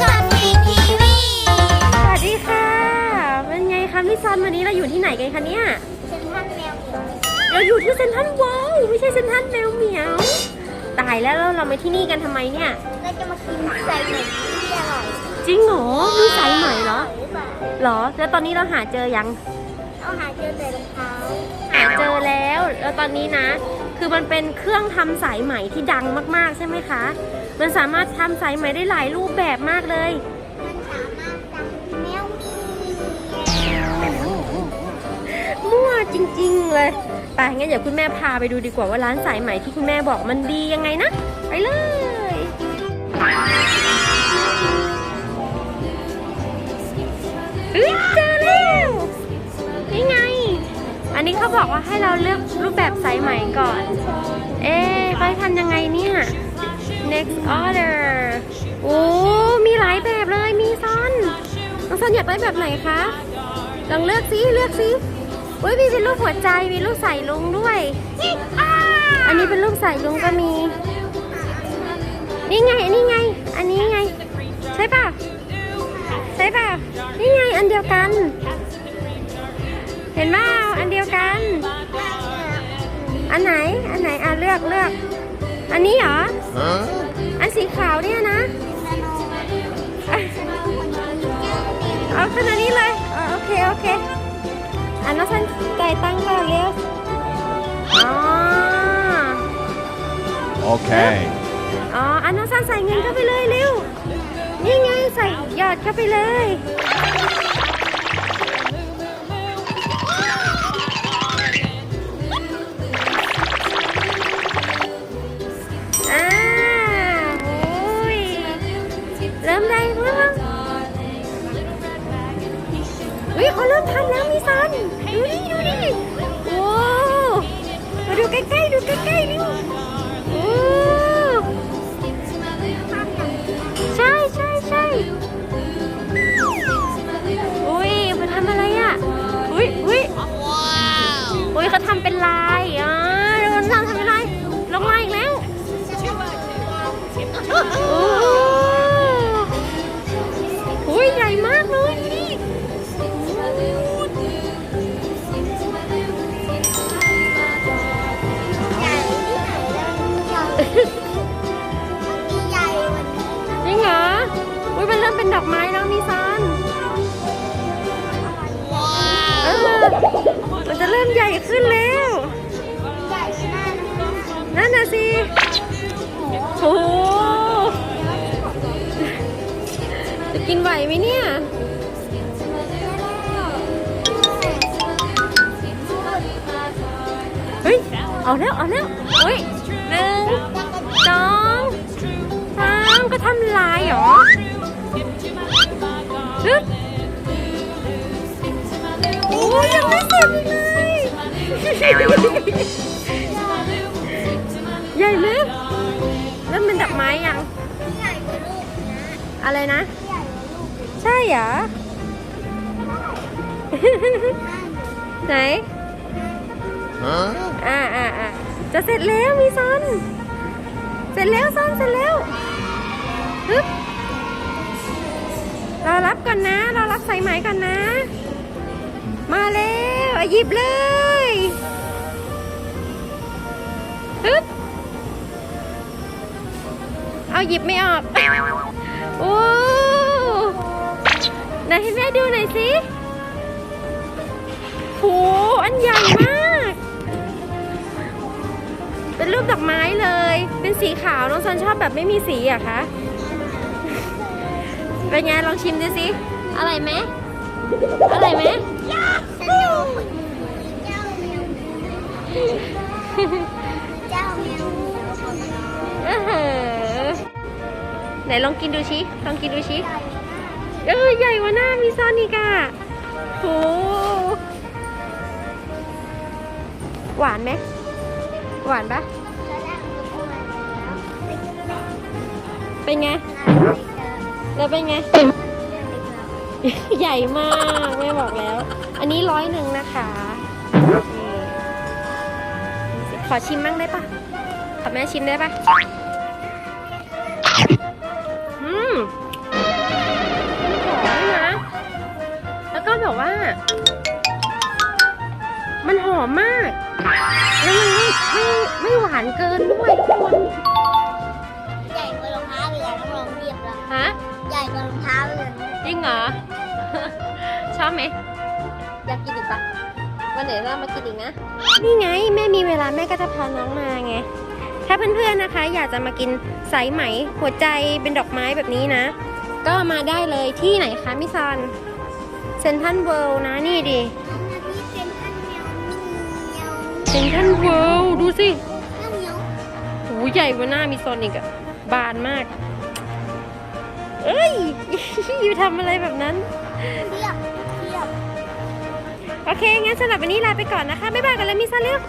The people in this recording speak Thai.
ชอบทีทีวีสวัสดีค่ะ เป็นไงคะพี่ซอนวันนี้เราอยู่ที่ไหนกันคะเนี่ยฉันท่านแมวเหมียวเราอยู่ที่เซนทรัลเวิลด์ไม่ใช่เซนทรัลแมวเหมียว ตายแล้วแล้วเรามาที่นี่กันทำไมเนี่ย เราจะมากินใส่หมูที่อร่อยจริงเหรอมีสายใหม่เหรอหรือเปล่าเหรอ แล้วตอนนี้เราหาเจอยัง เอาหาเจอแต่รองเท้าหาเจอแล้ว แล้วตอนนี้นะ คือมันเป็นเครื่องทำสายไหมที่ดังมากๆใช่ไหมคะ มันสามารถทำสายไหมได้หลายรูปแบบมากเลย มันสามารถทำแมวมีมั่วจริง ๆ เลยไปงั้นเดี๋ยวคุณแม่พาไปดูดีกว่าว่าร้านสายไหมที่คุณแม่บอกมันดียังไงนะ ไปเลยเฮ้ยเจอแล้วนี่ไง อันนี้เขาบอกว่าให้เราเลือกรูปแบบสายไหมก่อน เอ๊ะเขาให้ทำยังไงเนี่ย next order โอ้มีหลายแบบเลยมีซ้อนน้องซ้อนอยากได้แบบไหนคะลองเลือกสิเลือกสิอุ้ยมีเป็นรูปหัวใจมีรูปใส่ลุงด้วย อันนี้เป็นรูปใส่ลุงก็มี นี่ไงอันนี้ไง อันนี้ไง ใช่ป่ะใช่ป่ะนี่ไงอันเดียวกัน เห็นไหมอันเดียวกัน อันไหนอันไหนอะเลือกเลือก อันนี้เหรอ อันสีขาวเนี่ยนะอะเอาขนาดนี้เลยเออโอเค โอเค อันนั้นฉันจ่ายตังค์ก่อนเร็วอ๋อ Okay. อ๋อ อันนั้นฉันใส่เงินเข้าไปเลยเร็ว นี่ไงใส่หยอดเข้าไปเลย เฮ้ยเขาเริ่มทันแล้วมีซัน ดูดิดูดิโอ้มาดูใกล้ๆดูใกล้ๆดิโอ้ใช่ใช่ใช่อุ้ยมาทำอะไรอะอุ้ยอุ้ยอุ้ยเขาทำเป็นลายอะเดี๋ยวมันทำทำเป็นลายลงมาอีกแล้ว มีใหญ่กว่านี้จริงเหรอ อุ้ยมันเริ่มเป็นดอกไม้แล้วมีซันเออมันจะเริ่มใหญ่ขึ้นแล้ว ใหญ่ขนาดนั้นนั่นน่ะสิโอ้โหจะกินไหวไหมเนี่ยเฮ้ยเอาแล้วเอาแล้วเฮ้ย หนึ่งสองสามก็ทำลายเหรอฮึบโอ้ยยังไม่เสร็จอีกเลยใหญ่ไหมเริ่มเป็นดอกไม้ยังใหญ่กว่าลูกนะอะไรนะใหญ่กว่าลูกใช่เหรอ ไหน Huh? อ่าอ่าอ่า จะเสร็จแล้วมีซอนเสร็จแล้วซอนเสร็จแล้วฮึบรอรับก่อนนะรอรับสายไหมก่อนนะ มาแล้วหยิบเลยฮึบเอาหยิบไม่ออกโอ้ไหนให้แม่ดูหน่อยสิโหอันใหญ่มาก เป็นรูปดอกไม้เลย เป็นสีขาวน้องซันชอบแบบไม่มีสีอะคะเป็นไงลองชิมดูสิอร่อยไหมอร่อยไหมสนุกเจ้าแมวเจ้าแม้ไหนลองกินดูชิลองกินดูชิเออใหญ่กว่าหน้ามีซอนอีกอะโหหวานไหม หวานปะเป็นไง แล้วเป็นไง ใหญ่มากแม่บอกแล้ว อันนี้ร้อยหนึ่งนะคะ ขอชิมมั่งได้ปะขอแม่ชิมได้ปะอืมนะแล้วก็แบบว่า มันหอมมากนะ ไม่ไม่หวานเกินด้วยทุกคนใหญ่กว่ารองเท้าเลยต้องลองเทียบแล้วฮะใหญ่กว่ารองเท้าเลยจริงเหรอ ชอบไหมอยากกินอีกปะวันไหนเรามากินอีกนะ นี่ไงแม่มีเวลาแม่ก็จะพาน้องมาไง ถ้าเพื่อนๆนะคะ อยากจะมากินสายไหมหัวใจเป็นดอกไม้แบบนี้นะ ก็มาได้เลยที่ไหนคะมิซันเซนทันเวิลด์นะนี่ดิ เซนทันเวิลด์ดูสิหูใหญ่กว่าหน้ามีโซนอีกอะบานมาก เอ้ย อยู่ทำอะไรแบบนั้นโอเค งั้นสำหรับวันนี้ลาไปก่อนนะคะ บ๊ายบายกันแล้วมีโซนเร็วยบ